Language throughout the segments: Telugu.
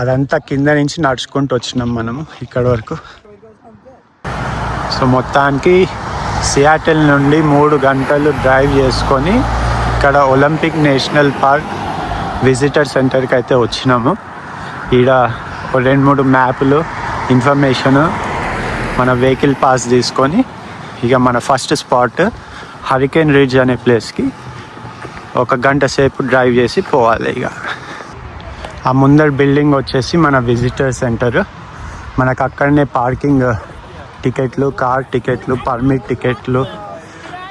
అదంతా కింద నుంచి నడుచుకుంటూ వచ్చినాం మనము ఇక్కడ వరకు. సో మొత్తానికి సియాటల్ నుండి మూడు గంటలు డ్రైవ్ చేసుకొని ఇక్కడ ఒలింపిక్ నేషనల్ పార్క్ విజిటర్ సెంటర్కి అయితే వచ్చినాము. ఈడ ఒక రెండు మూడు మ్యాప్లు ఇన్ఫర్మేషన్ మన వెహికల్ పాస్ తీసుకొని ఇక మన ఫస్ట్ స్పాట్ హరికేన్ రిడ్జ్ అనే ప్లేస్కి ఒక గంట సేపు డ్రైవ్ చేసి పోవాలి ఇక. ఆ ముందర బిల్డింగ్ వచ్చేసి మన విజిటర్ సెంటర్ మనకు అక్కడనే పార్కింగ్ టికెట్లు కార్ టికెట్లు పర్మిట్ టికెట్లు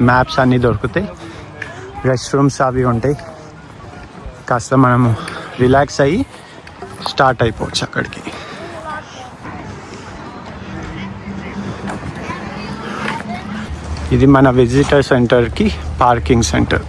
మ్యాప్స్ అన్నీ దొరుకుతాయి. రెస్ట్ రూమ్స్ అవి ఉంటాయి. కాస్త మనము రిలాక్స్ అయ్యి స్టార్ట్ అయిపోవచ్చు అక్కడికి. ఇది మన విజిటర్ సెంటర్కి పార్కింగ్ సెంటర్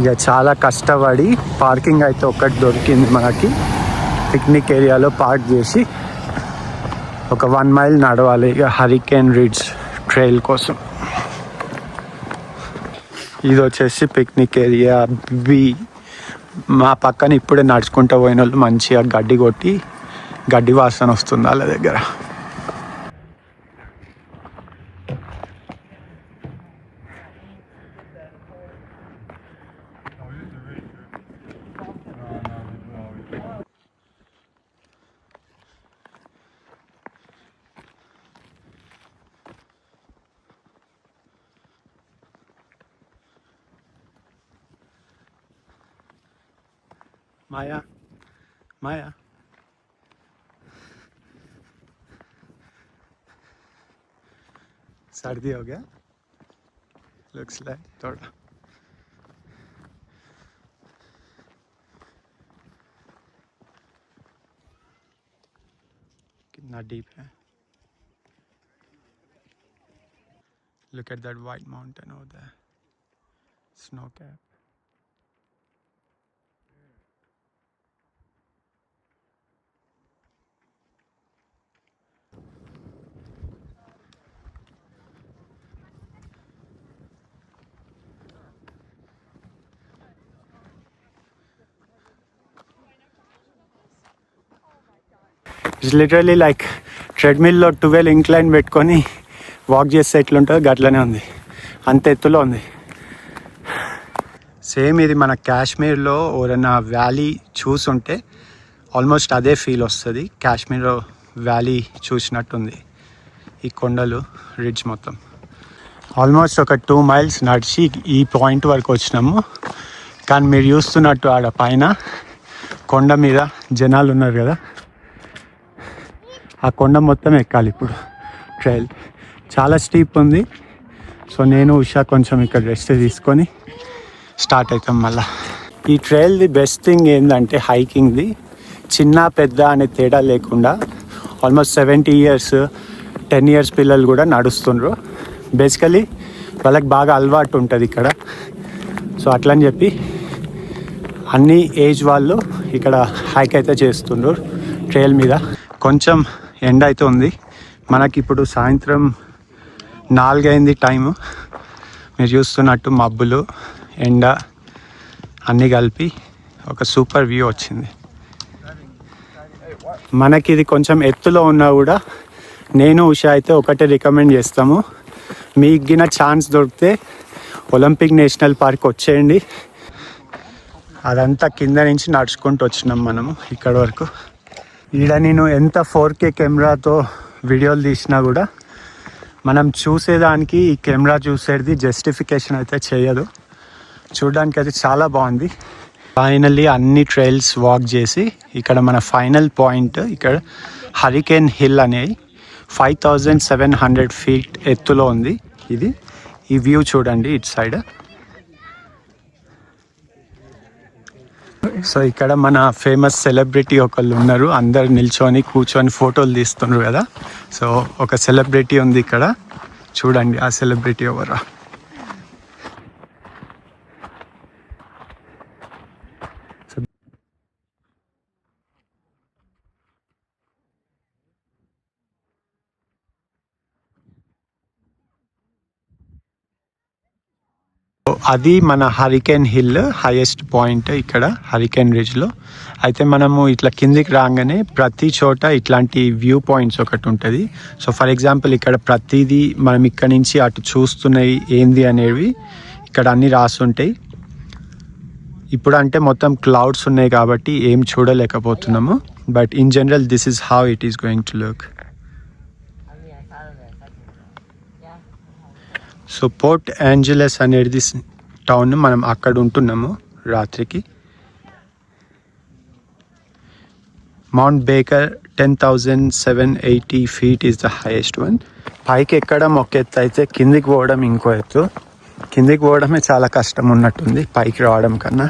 ఇక చాలా కష్టపడి పార్కింగ్ అయితే ఒకటి దొరికింది మనకి పిక్నిక్ ఏరియాలో పార్క్ చేసి ఒక వన్ మైల్ నడవాలి ఇక హరికేన్ రిడ్జ్ ట్రైల్ కోసం. ఇది వచ్చేసి పిక్నిక్ ఏరియా బి మా పక్కన ఇప్పుడే నడుచుకుంటూ పోయిన వాళ్ళు మంచిగా గడ్డి కొట్టి గడ్డి వాసన వస్తుంది వాళ్ళ దగ్గర. माया माया सर्दी हो गया लुक्स लाइक थोड़ा कितना डीप है look at that white mountain over there snow cap it's literally like ట్రెడ్మిల్లో twelve incline పెట్టుకొని వాక్ చేస్తే ఎట్లుంటుందో గట్లనే ఉంది. అంత ఎత్తులో ఉంది. సేమ్ ఇది మన కాశ్మీర్లో ఎవరైనా వ్యాలీ చూసుంటే ఆల్మోస్ట్ అదే ఫీల్ వస్తుంది. కాశ్మీర్ వ్యాలీ చూసినట్టుంది ఈ కొండలు రిడ్జ్ మొత్తం. ఆల్మోస్ట్ ఒక టూ మైల్స్ నడిచి ఈ పాయింట్ వరకు వచ్చినాము. కానీ మీరు చూస్తున్నట్టు ఆడ పైన కొండ మీద జనాలు ఉన్నారు కదా. ఆ కొండ మొత్తం ఎక్కాలి ఇప్పుడు. ట్రైల్ చాలా స్టీప్ ఉంది. సో నేను ఉషా కొంచెం ఇక్కడ రెస్ట్ తీసుకొని స్టార్ట్ అవుతాం మళ్ళా. ఈ ట్రైల్ది బెస్ట్ థింగ్ ఏంటంటే హైకింగ్ది చిన్న పెద్ద అనే తేడా లేకుండా almost seventy years ten years పిల్లలు కూడా నడుస్తుండ్రు. బేసికలీ వాళ్ళకి బాగా అలవాటు ఉంటుంది ఇక్కడ. సో అట్లని చెప్పి అన్ని ఏజ్ వాళ్ళు ఇక్కడ హైక్ అయితే చేస్తుండ్రు ట్రైల్ మీద. కొంచెం ఎండ అయితే ఉంది మనకి ఇప్పుడు సాయంత్రం నాలుగైంది టైము. మీరు చూస్తున్నట్టు మబ్బులు ఎండ అన్నీ కలిపి ఒక సూపర్ వ్యూ వచ్చింది. మనకి ఇది కొంచెం ఎత్తులో ఉన్నా కూడా నేను ఉషా అయితే ఒకటే రికమెండ్ చేస్తాము. మీకు గిన ఛాన్స్ దొరికితే ఒలింపిక్ నేషనల్ పార్క్ వచ్చేయండి. అదంతా కింద నుంచి నడుచుకుంటూ వచ్చినాం మనము ఇక్కడ వరకు. ఈడ నేను ఎంత ఫోర్ కే కెమెరాతో వీడియోలు తీసినా కూడా మనం చూసేదానికి ఈ కెమెరా చూసేది జస్టిఫికేషన్ అయితే చేయదు. చూడడానికి అయితే చాలా బాగుంది. ఫైనల్లీ అన్ని ట్రైల్స్ వాక్ చేసి ఇక్కడ మన ఫైనల్ పాయింట్ ఇక్కడ హరికేన్ హిల్ అనేది five thousand seven hundred feet ఎత్తులో ఉంది. ఇది ఈ వ్యూ చూడండి ఇటు సైడ్ సో ఇక్కడ మన ఫేమస్ సెలబ్రిటీ ఒకళ్ళు ఉన్నారు. అందరు నిల్చొని కూర్చొని ఫోటోలు తీస్తున్నారు కదా. సో ఒక సెలబ్రిటీ ఉంది ఇక్కడ. చూడండి ఆ సెలబ్రిటీ ఎవరా. అది మన హరికేన్ హిల్ హైయెస్ట్ పాయింట్ ఇక్కడ హరికేన్ రిజ్లో అయితే మనము ఇట్లా కిందికి రాగానే ప్రతి చోట ఇట్లాంటి వ్యూ పాయింట్స్ ఒకటి ఉంటుంది. సో ఫర్ ఎగ్జాంపుల్ ఇక్కడ ప్రతిదీ మనం ఇక్కడ నుంచి అటు చూస్తున్నవి ఏంది అనేవి ఇక్కడ అన్ని రాస్తుంటాయి ఇప్పుడు అంటే మొత్తం క్లౌడ్స్ ఉన్నాయి కాబట్టి ఏం చూడలేకపోతున్నాము. But in general this is how it is going to look so Port Angeles అనేది టౌన్ మనం అక్కడ ఉంటున్నాము రాత్రికి. Mount Baker ten thousand seven eighty feet is the highest one. పైకి ఎక్కడం ఒక ఎత్తు అయితే కిందికి పోవడం ఇంకో ఎత్తు. కిందికి పోవడమే చాలా కష్టం ఉన్నట్టుంది పైకి రావడం కన్నా.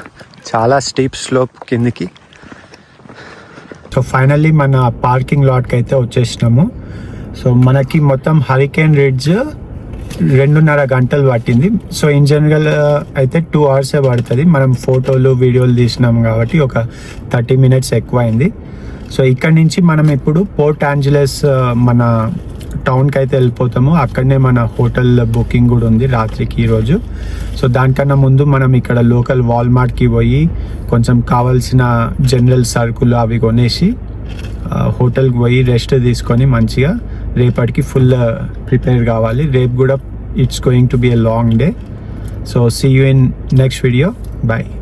చాలా స్టీప్ స్లోప్ కిందికి. సో ఫైనల్లీ మన పార్కింగ్ లాట్కి అయితే వచ్చేసినాము. సో మనకి మొత్తం హరికేన్ రిడ్జ్ రెండున్నర గంటలు పట్టింది. సో ఇన్ జనరల్ uh, అయితే టూ అవర్సే పడుతుంది. మనం ఫోటోలు వీడియోలు తీసినాం కాబట్టి ఒక థర్టీ మినిట్స్ ఎక్కువ అయింది సో ఇక్కడ నుంచి మనం ఇప్పుడు పోర్ట్ ఆంజలస్ uh, మన టౌన్కి అయితే వెళ్ళిపోతాము. అక్కడనే మన హోటల్ బుకింగ్ కూడా ఉంది రాత్రికి ఈరోజు సో దానికన్నా ముందు మనం ఇక్కడ లోకల్ వాల్మార్ట్కి పోయి కొంచెం కావాల్సిన జనరల్ సరుకులు అవి కొనేసి uh, హోటల్కి పోయి రెస్ట్ తీసుకొని మంచిగా రేపటికి ఫుల్ ప్రిపేర్ కావాలి. రేపు కూడా it's going to be a long day. So see you in next video. Bye.